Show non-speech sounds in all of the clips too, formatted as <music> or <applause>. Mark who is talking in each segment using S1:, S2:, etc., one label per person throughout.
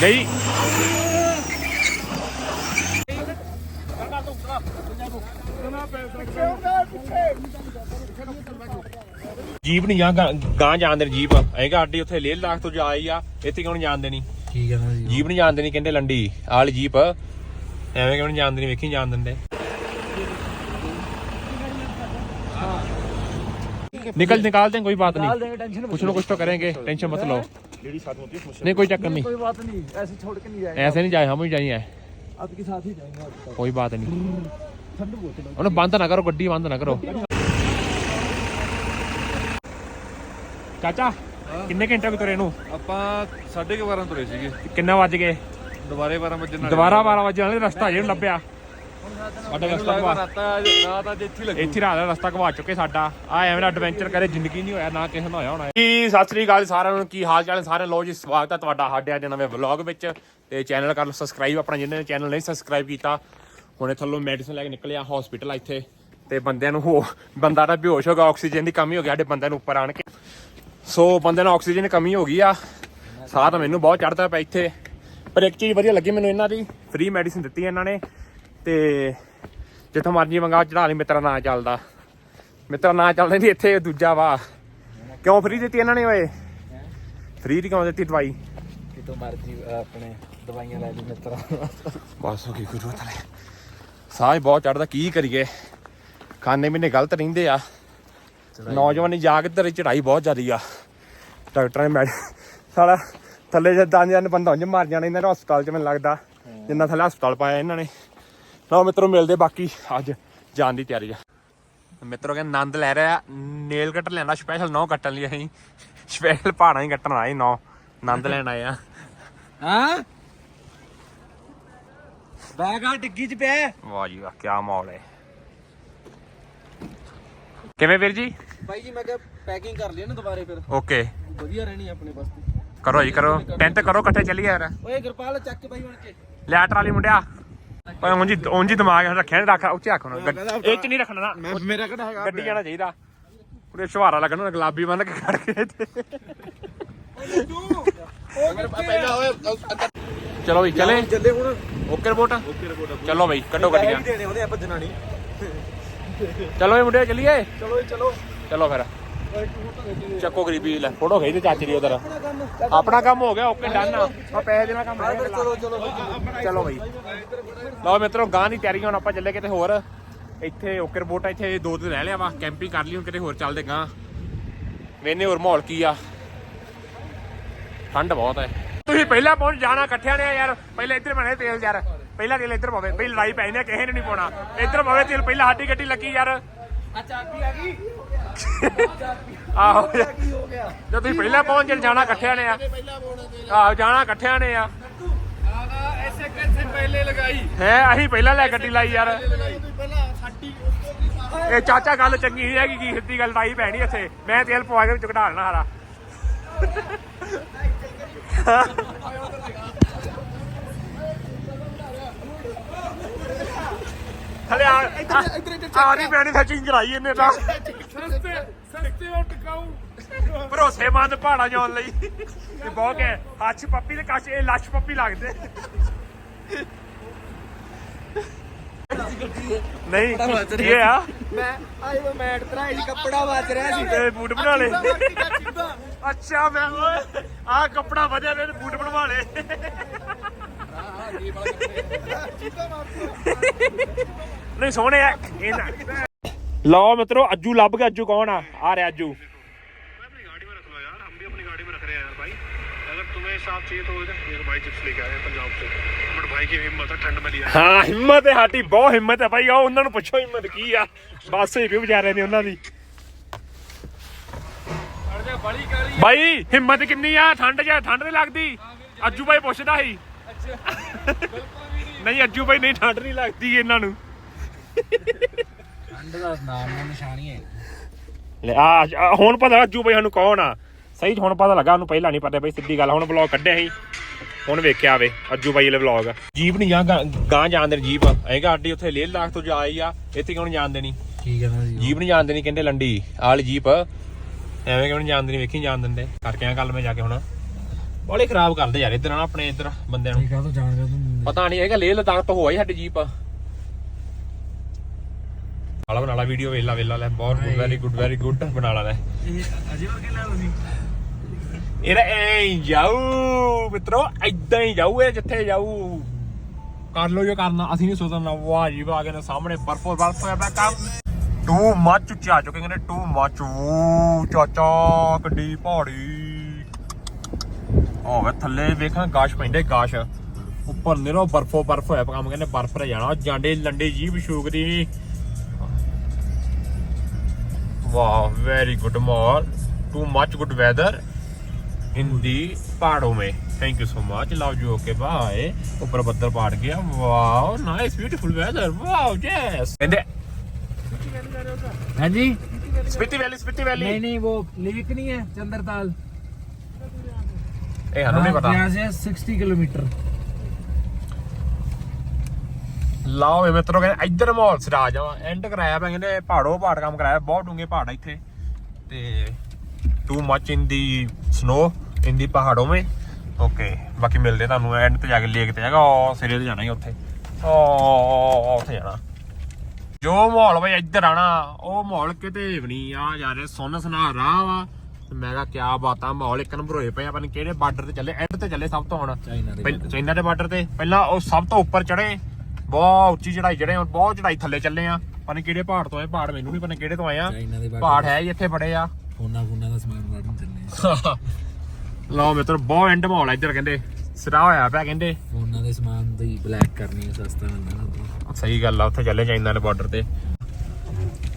S1: ਨਹੀਂ ਜੀਪ ਨਹੀਂ ਜਾਂ ਗਾਂ ਜਾਂਦੇ ਨੇ ਜੀਪ ਐਂ ਗਾਡੀ ਉੱਥੇ ਲੇਹ ਲਾਖ ਤੋਂ ਜਾ ਆਈ ਆ ਇੱਥੇ ਕਿਉਂ ਨਹੀਂ ਜਾਂਦੇ ਨਹੀਂ
S2: ਕੀ ਕਹਿੰਦਾ ਜੀ
S1: ਜੀਪ ਨਹੀਂ ਜਾਂਦੇ ਨਹੀਂ ਕਹਿੰਦੇ ਲੰਡੀ ਆਹ ਵਾਲੀ ਜੀਪ ਐਵੇਂ ਕਿਉਂ ਨਹੀਂ ਜਾਂਦੇ ਨਹੀਂ ਵੇਖੀ ਜਾਣ ਦਿੰਦੇ निकल निकालते हैं कोई बात
S2: डाल
S1: नहीं
S2: देंगे टेंशन
S1: कुछ ना कुछ तो करेंगे टेंशन मत लो नहीं कोई चक्कर नहीं
S2: कोई बात नहीं ऐसे छोड़ के नहीं जाएंगे
S1: ऐसे नहीं जाए हम ही जाइए
S2: आपके साथ ही जाएंगे आपके
S1: कोई बात नहीं
S2: साथ ठंड बहुत है
S1: ਉਹਨੂੰ ਬੰਦ ਨਾ ਕਰੋ ਗੱਡੀ ਬੰਦ ਨਾ ਕਰੋ ਚਾਚਾ ਕਿੰਨੇ ਘੰਟੇ ਤੁਰੇ ਨੂੰ
S3: ਆਪਾਂ 12:30 ਤੁਰੇ ਸੀਗੇ
S1: ਕਿੰਨਾ ਵੱਜ ਗਏ
S3: ਦੁਬਾਰੇ 12 ਵਜੇ ਨਾਲ
S1: ਦੁਬਾਰਾ 12 ਵਜੇ ਵਾਲੇ ਰਸਤਾ ਜੇ ਲੱਭਿਆ ਸਾਡਾ ਰਸਤਾ ਘਵਾ
S3: ਰਾਤਾਂ ਅੱਜ ਇੱਥੇ ਲੱਗੀ
S1: ਇੱਥੇ ਰਾਤ ਦਾ ਰਸਤਾ ਘਵਾ ਚੁੱਕੇ ਸਾਡਾ। ਆ ਐਵੇਂ ਦਾ ਐਡਵੈਂਚਰ ਕਰੇ ਜ਼ਿੰਦਗੀ ਨਹੀਂ ਹੋਇਆ ਨਾ ਕਿਸੇ ਨਾਲ ਹੋਇਆ ਹੋਣਾ। ਜੀ ਸਤਿ ਸ੍ਰੀ ਅਕਾਲ ਸਾਰਿਆਂ ਨੂੰ। ਕੀ ਹਾਲ ਚਾਲ ਹੈ ਸਾਰਿਆਂ ਲੋ ਜੀ ਸਵਾਗਤ ਹੈ ਤੁਹਾਡਾ ਸਾਡੇ ਅੱਜ ਨਵੇਂ ਵਲੌਗ ਵਿੱਚ। ਤੇ ਚੈਨਲ ਕਰ ਲਓ ਸਬਸਕ੍ਰਾਈਬ ਆਪਣਾ ਜਿਹਨੇ ਚੈਨਲ ਨਹੀਂ ਸਬਸਕ੍ਰਾਈਬ ਕੀਤਾ ਹੁਣੇ ਥੱਲੋਂ ਮੈਡੀਸਨ ਲੈ ਕੇ ਨਿਕਲਿਆ ਹਸਪੀਟਲ ਇੱਥੇ। ਤੇ ਬੰਦਿਆਂ ਨੂੰ ਹੋ ਬੰਦਾ ਦਾ ਬੇਹੋਸ਼ ਹੋ ਗਿਆ ਆਕਸੀਜਨ ਦੀ ਕਮੀ ਹੋ ਗਈ ਸਾਡੇ ਬੰਦਿਆਂ ਨੂੰ ਉੱਪਰ ਆਣ ਕੇ। ਸੋ ਬੰਦੇ ਨੂੰ ਆਕਸੀਜਨ ਦੀ ਕਮੀ ਹੋ ਗਈ ਆ। ਸਾਹ ਤਾਂ ਮੈਨੂੰ ਬਹੁਤ ਚੜਦਾ ਪਿਆ ਇੱਥੇ। ਪਰ ਇੱਕ ਚੀਜ਼ ਵਧੀਆ ਲੱਗੀ ਮੈਨੂੰ ਇਹਨਾਂ ਦੀ ਫ੍ਰੀ ਮੈਡੀਸਿਨ ਦਿੱਤੀ ਇਹਨਾਂ ਨੇ। ਤੇ ਜਿੱਥੋਂ ਮਰਜ਼ੀ ਮੰਗਾ ਚੜਾ ਲਈ ਮਿੱਤਰਾ ਨਾ ਚੱਲਦਾ। ਮਿੱਤਰਾ ਨਾ ਚੱਲਦਾ ਨਹੀਂ ਇੱਥੇ ਦੂਜਾ ਵਾ। ਕਿਉਂ ਫ੍ਰੀ ਦਿੱਤੀ ਇਹਨਾਂ ਨੇ ਓਏ? ਫ੍ਰੀ ਦੀ ਕਿਉਂ ਦਿੱਤੀ ਦਵਾਈ?
S2: ਕਿਤੋਂ ਮਰਜ਼ੀ ਆਪਣੇ ਦਵਾਈਆਂ ਲੈ ਲਈ ਮਿੱਤਰਾ
S1: ਬਸ ਬਹੁਤ ਚੜਦਾ ਕੀ ਕਰੀਏ? ਖਾਣੇ ਮਹੀਨੇ ਗਲਤ ਰਹਿੰਦੇ ਆ। ਨੌਜਵਾਨੀ ਜਾਗਤ ਤੇ ਚੜਾਈ ਬਹੁਤ ਜ਼ਿਆਦੀ ਆ। ਡਾਕਟਰਾਂ ਨੇ ਮੈਡ ਸਾਲਾ ਥੱਲੇ ਜਦਾਂ ਜਨ ਬੰਦਾ ਉਂਝ ਮਾਰ ਜਾਣਾ ਇਹਨਾਂ ਦਾ ਹਸਪਤਾਲ ਚ ਮੈਨੂੰ ਲੱਗਦਾ। ਜਿੰਨਾ ਥੱਲੇ ਹਸਪਤਾਲ ਪਾਇਆ ਇਹਨਾਂ ਨੇ। ਲਓ ਮਿੱਤਰੋ ਮਿਲਦੇ ਬਾਕੀ ਅੱਜ ਜਾਣ ਦੀ ਤਿਆਰੀ ਆ। ਮਿੱਤਰੋ ਕਹਿੰਦੇ ਆਨੰਦ ਲੈ ਰਿਹਾ ਨੇਲ ਕਟਰ ਲੈਣਾ ਸਪੈਸ਼ਲ ਨੌ ਕੱਟਣ ਲਈ ਅਸੀਂ। ਸਪੈਸ਼ਲ ਪਹਾੜਾਂ ਹੀ ਕੱਟਣ ਆਏ ਨੌ ਆਨੰਦ ਲੈਣ ਆਏ ਆ।
S2: ਹਾਂ? ਬੈਗਾ ਡਿੱਗੀ ਚ ਪਿਆ।
S1: ਵਾਹ ਜੀ ਵਾਹ ਕੀ ਮਾਹੌਲ ਹੈ। ਕਿਵੇਂ ਵੀਰ ਜੀ?
S2: ਬਾਈ ਜੀ ਮੈਂ ਕਿਹਾ ਪੈਕਿੰਗ ਕਰ ਲਈ ਨਾ ਦੁਬਾਰੇ ਫਿਰ।
S1: ਓਕੇ
S2: ਵਧੀਆ ਰਹਿਣੀ ਆਪਣੇ ਵਾਸਤੇ।
S1: ਕਰੋ ਜੀ ਕਰੋ। ਟੈਂਟ ਕਰੋ ਇਕੱਠੇ ਚੱਲੀਏ ਯਾਰ।
S2: ਓਏ ਗੁਰਪਾਲ ਚੱਕ ਬਾਈ ਬਣ ਕੇ।
S1: ਲਿਆ ਟਰਾਲੀ ਮੁੰਡਿਆ। ਪਰ ਉਂਝ ਹੀ- ਉਂਝ ਹੀ ਦਿਮਾਗ ਰੱਖਿਆ ਨੀ ਰੱਖ ਉੱਚੇ ਇਹ ਚ ਨਹੀਂ ਰੱਖਣਾ ਨਾ।
S2: ਮੈਂ ਕਿਹੜਾ ਹੈਗਾ?
S1: ਗੱਡੀ ਜਾਣਾ ਚਾਹੀਦਾ। ਉਹਨੇ ਸ਼ਵਾਰਾ ਲੱਗਣਾ ਉਹਨੇ ਗੁਲਾਬੀ ਬੰਨ ਕੇ ਖੜ ਕੇ ਇੱਥੇ। ਚਲੋ ਬਈ ਚਲੇ?
S2: ਜੱਲੇ ਹੁਣ।
S1: Okay report? ਚਲੋ ਬਈ ਕੱਢੋ ਗੱਡੀਆਂ। ਚਲੋ ਇਹ ਮੁੰਡੇ ਚੱਲੀਏ?
S2: ਚਲੋ ਚਲੋ।
S1: ਚਲੋ ਫਿਰ। ਚੱਕੋ ਗਰੀਬੀ ਲੈ ਫੋਟੋ ਖਿੱਚ ਦੇ ਚਾਚੇ ਦੀ ਉਧਰ। ਆਪਣਾ ਕੰਮ ਹੋ ਗਿਆ ਓਕੇ ਡਨ ਆ। ਪੈਸੇ ਦੇਣਾ ਕੰਮ ਰਹਿ ਗਿਆ।
S2: ਚਲੋ ਚਲੋ
S1: ਚਲੋ ਬਈ। ਲਓ ਮਿੱਤਰੋ ਗਾਂ ਦੀ ਤਿਆਰੀ ਹੁਣ ਆਪਾਂ ਚੱਲੇ ਕਿਤੇ ਹੋਰ। ਇੱਥੇ ਓਕੇ ਰਿਪੋਰਟ ਇੱਥੇ ਦੋ ਦਿਨ ਰਹਿ ਲਿਆ ਵਾ ਕੈਂਪਿੰਗ ਕਰ ਲਈ ਹੁਣ ਕਿਤੇ ਹੋਰ ਚੱਲਦੇ ਗਾਂ ਵੇਨੇ ਹੋਰ ਮਾਹੌਲ ਕੀ ਆ? ਠੰਡ ਬਹੁਤ ਹੈ ਤੁਸੀਂ ਪਹਿਲਾਂ ਪਹੁੰਚ ਜਾਣਾ ਇਕੱਠਿਆਂ ਨੇ ਯਾਰ ਪਹਿਲਾਂ ਇੱਧਰ ਬਣੇ ਤੇਲ ਯਾਰ। ਪਹਿਲਾਂ ਤੇਲ ਇੱਧਰ ਪਵੇ ਬਈ ਲੜਾਈ ਪੈ ਕਿਸੇ ਨੇ ਨਹੀਂ ਪਾਉਣਾ। ਇੱਧਰ ਪਵੇ ਤੇਲ ਪਹਿਲਾਂ ਸਾਡੀ ਗੱਡੀ ਲੱਗੀ ਯਾਰ।
S2: ਆ ਆ ਗਈ।
S1: ਆਹੋ।
S2: ਹੋ ਗਿਆ?
S1: ਜਦ ਤੁਸੀਂ ਪਹਿਲਾਂ ਪਹੁੰਚ ਜਾਣ ਜਾਣਾ ਇਕੱਠਿਆਂ ਨੇ ਆ। ਆਹੋ ਜਾਣਾ ਇਕੱਠਿਆਂ ਨੇ ਆ। ਹੈ ਅਸੀਂ ਪਹਿਲਾਂ ਲੈ ਗੱਡੀ ਲਾਈ ਯਾਰ। ਇਹ ਚਾਚਾ ਗੱਲ ਚੰਗੀ ਨਹੀਂ ਹੈਗੀ ਕੀ ਸਿੱਧੀ ਗੱਲ ਤਾਈ ਪੈਣੀ ਇੱਥੇ। ਮੈਂ ਤੇਲ ਪਵਾ ਕੇ ਵਿੱਚ ਘਟਾ ਲੈਣਾ ਹਾਰਾ <laughs> ਥਲੇ ਆ। ਇੱਧਰ ਇੱਧਰ ਇੱਧਰ ਆ ਨਹੀਂ ਪੈਣੀ ਸੈਟਿੰਗ ਕਰਾਈ ਇਹਨੇ ਤਾਂ।
S3: ਸਸਤੇ ਸਸਤੇ ਔਰ ਟਿਕਾਊ।
S1: ਭਰੋਸੇਮੰਦ ਪਹਾੜਾ ਜਾਣ ਲਈ। ਇਹ ਬਹੁਤ ਹੈ ਹੱਛ ਪੱਪੀ ਤੇ ਕੱਛ ਇਹ ਲੱਛ ਪੱਪੀ ਲੱਗਦੇ। ਨਹੀਂ ਇਹ ਆ।
S2: ਮੈਂ ਆਈ ਮੈਂ ਮੈਟ ਤਰਾ ਇਹ ਕੱਪੜਾ ਵਾਚ ਰਿਹਾ ਸੀ।
S1: ਤੇ ਬੂਟ ਬਣਾ ਲੇ ਅੱਛਾ ਮੈਂ ਆ ਕੱਪੜਾ ਵਧਿਆ ਤੇ ਬੂਟ ਬਣਵਾ ਲੇ ਨਹੀਂ ਸੋਹਣੇ ਆ ਇਹਨਾਂ ਲਓ ਮਿੱਤਰੋ ਅੱਜੂ ਲੱਭ ਗਿਆ ਅੱਜੂ ਕੌਣ ਆ ਆ ਰਿਹਾ ਅੱਜੂ
S4: अपनी गाड़ी में रख लो यार हम भी अपनी गाड़ी में रख रहे हैं यार भाई अगर तुम्हें साफ चाहिए तो इधर मेरे भाई चिप्स लेके आए हैं पंजाब से बट भाई की हिम्मत है ठंड में लिया
S1: ਹਾਂ ਹਿੰਮਤ ਹੈ ਸਾਡੀ ਬਹੁਤ ਹਿੰਮਤ ਨਹੀਂ ਅੱਜੂ ਭਾਈ ਨਹੀਂ ਠੰਡ ਨਹੀਂ ਲੱਗਦੀ ਇਹਨਾਂ ਨੂੰ।
S2: ਠੰਡ ਦਾ ਨਾਮ ਨਾ ਨਿਸ਼ਾਨੀ ਹੈ।
S1: ਲੈ ਆ ਹੁਣ ਪਤਾ ਅੱਜੂ ਭਾਈ ਸਾਨੂੰ ਕੌਣ ਆ। ਸਹੀ ਹੁਣ ਪਤਾ ਲੱਗਾ ਉਹਨੂੰ ਪਹਿਲਾਂ ਨਹੀਂ ਪਤਾ ਬਈ ਸਿੱਧੀ ਗੱਲ ਹੁਣ ਵਲੌਗ ਕੱਢਿਆ ਸੀ। ਹੁਣ ਵੇਖਿਆ ਵੇ ਅੱਜੂ ਭਾਈ ਵਾਲੇ ਵਲੌਗ ਜੀਪ ਨਹੀਂ ਜਾਂ ਗਾਂ ਜਾਣ ਦੇਣੀ ਜੀਪ। ਐਗਾ ਅੱਡੀ ਉੱਥੇ ਲੇਹ ਲਾਖ ਤੋਂ ਜਾ ਆਈ ਆ ਇੱਥੇ ਕਿਉਂ ਨਹੀਂ ਜਾਣ ਦੇਣੀ?
S2: ਠੀਕ ਹੈ ਨਾ
S1: ਜੀਪ ਨਹੀਂ ਜਾਣ ਦੇਣੀ ਕਹਿੰਦੇ ਲੰਡੀ ਆਲੀ ਜੀਪ। ਐਵੇਂ ਕਿਉਂ ਨਹੀਂ ਜਾਣ ਦੇਣੀ ਵੇਖੀ ਜਾਣ ਦਿੰਦੇ। ਕਰਕੇ ਆ ਗੱਲ ਮੈਂ ਜਾ ਕੇ ਹੁਣ। ਬੜੇ ਖਰਾਬ ਕਰਦੇ ਯਾਰ ਇਧਰ ਨਾ ਆਪਣੇ ਇਧਰ ਬੰਦਿਆਂ ਨੂੰ।
S2: ਕਾ ਤੋਂ ਜਾਣ ਗਿਆ ਤੂੰ।
S1: ਪਤਾ ਨਹੀਂ ਹੈਗਾ ਲੇਹ ਲਦਾਖ ਤੋਂ ਹੋਈ ਸਾਡੀ ਜੀਪ। ਆਲਾ ਬਣਾ ਲਾ ਵੀਡੀਓ ਵੇਲਾ ਵੇਲਾ ਲੈ ਬਹੁਤ ਵੈਰੀ ਗੁੱਡ ਵੈਰੀ ਗੁੱਡ ਬਣਾ ਲਾ ਲੈ।
S2: ਇਹ ਅਜੇ ਵਰਗੇ ਲੈ ਤੁਸੀਂ
S1: ਇਹਦਾ ਐਂ ਜਾਊ ਮਿੱਤਰੋ ਐਦਾਂ ਹੀ ਜਾਊ ਇਹ ਜਿੱਥੇ ਜਾਊ। ਕਰ ਲੋ ਜੋ ਕਰਨਾ ਅਸੀਂ ਨਹੀਂ ਸੋਚਣਾ ਵਾਹ ਜੀ ਵਾਹ ਕਹਿੰਦੇ ਸਾਹਮਣੇ ਬਰਫੋ ਬਰਫ ਹੋਇਆ ਪਿਆ ਕੰਮ। ਟੂ ਮੱਚ ਉੱਚੇ ਆ ਚੁੱਕੇ ਕਹਿੰਦੇ ਟੂ ਮੱਚ ਵੂ ਚਾਚਾ ਕੱਡੀ ਪਹਾੜੀ। ਹੋਵੇ ਥੱਲੇ ਵੇਖਾਂ ਗਾਸ਼ ਪੈਂਦੇ ਗਾਸ਼ ਉੱਪਰ ਨਿਰੋ ਬਰਫੋ ਬਰਫ ਹੋਇਆ ਪਿਆ ਕੰਮ ਕਹਿੰਦੇ ਬਰਫ ਰ ਜਾਣਾ ਜਾਂਡੇ ਲੰਡੇ ਜੀਬ ਸ਼ੂਕਰੀ वाह very good mall too much good weather in the पहाड़ों में thank you so much love you okay bye ऊपर बदल पाड़ गया wow nice beautiful weather wow yes ਕਹਿੰਦੇ
S2: ਹਾਂਜੀ
S1: ਸਪੀਤੀ ਵੈਲੀ ਸਪੀਤੀ ਵੈਲੀ
S2: नहीं नहीं वो लेक नहीं है चंद्रताल
S1: ਇਹ ਸਾਨੂੰ ਨਹੀਂ ਪਤਾ
S2: यहाँ से 60 किलोमीटर
S1: ਲਾਓ ਇਹ ਮਿੱਤਰੋ ਕਹਿੰਦੇ ਇੱਧਰ ਮਾਹੌਲ ਸਿਰਾ ਜਾਵਾ ਐਂਡ ਕਰਾਇਆ ਪਿਆ ਕਹਿੰਦੇ ਪਹਾੜੋ ਪਹਾੜ ਕੰਮ ਕਰਾਇਆ ਬਹੁਤ ਡੂੰਗੇ ਪਹਾੜ ਆ ਇੱਥੇ ਤੇ too much in the snow in the ਪਹਾੜੋਂ ਮੇ ਓਕੇ ਬਾਕੀ ਮਿਲਦੇ ਤੁਹਾਨੂੰ ਐਂਡ ਤੇ ਜਾ ਕੇ ਲੇਕ ਤੇ ਜਾਗਾ ਉਹ ਸਿਰੇ ਤੇ ਜਾਣਾ ਹੀ ਉੱਥੇ ਉਹ ਉੱਥੇ ਜਾਣਾ ਜੋ ਮਾਹੌਲ ਬਈ ਇੱਧਰ ਆਣਾ ਉਹ ਮਾਹੌਲ ਕਿਤੇ ਵੀ ਨਹੀਂ ਆ ਯਾਰ ਸੁੰਨ ਸੁਨਾ ਰਾਹ ਵਾ ਤੇ ਮੈਂ ਕਿਹਾ ਕਿਆ ਬਾਤਾਂ ਮਾਹੌਲ ਇੱਕ ਨੰਬਰ ਹੋਏ ਪਏ ਆ ਪਤਾ ਨੀ ਕਿਹੜੇ ਬਾਰਡਰ ਤੇ ਚੱਲੇ ਐਂਡ ਤੇ ਚੱਲੇ ਸਭ ਤੋਂ ਹੁਣ।
S2: ਚਾਈਨਾ ਦੇ
S1: ਪਹਿਲ- ਚਾਈਨਾ ਦੇ ਬਾਰਡਰ ਤੇ। ਪਹਿਲਾਂ ਉਹ ਸਭ ਤੋਂ ਉੱਪਰ ਚੜੇ ਬਹੁਤ ਉੱਚੀ ਚੜਾਈ ਚੜੇ ਹੁਣ ਬਹੁਤ ਚੜਾਈ ਥੱਲੇ ਚੱਲੇ ਆ। ਪਤਾ ਨੀ ਕਿਹੜੇ ਪਹਾੜ ਤੋਂ ਆਏ ਪਹਾੜ ਮੈਨੂੰ ਨਹੀਂ ਪਤਾ ਕਿਹੜੇ ਤੋਂ ਆਏ ਆ।
S2: ਚਾਈਨਾ ਦੇ
S1: ਪਹਾੜ ਹੈ ਹੀ ਇੱਥੇ ਬੜੇ ਆ।
S2: ਫੋਨਾ ਫੋਨਾ ਦਾ ਸਮਾਨ ਰਾੜਨ ਚੱਲੇ <laughs>
S1: ਲਓ ਮਿੱਤਰ ਬਹੁਤ ਐਂਡ ਮਾਹੌਲ ਆ ਇੱਧਰ ਕਹਿੰਦੇ। ਸਿਰਾ ਹੋਇਆ ਪਿਆ ਕਹਿੰਦੇ।
S2: ਫੋਨਾ ਦੇ ਸਮਾਨ ਦੀ ਬਲੈਕ ਕਰਨੀ ਹੈ ਸਸਤਾ ਮਿਲਦਾ ਨਾ।
S1: ਸਹੀ ਗੱਲ ਆ ਉੱਥੇ ਚੱਲੇ ਚਾਈਨਾ ਦੇ ਬਾਰਡਰ ਤੇ।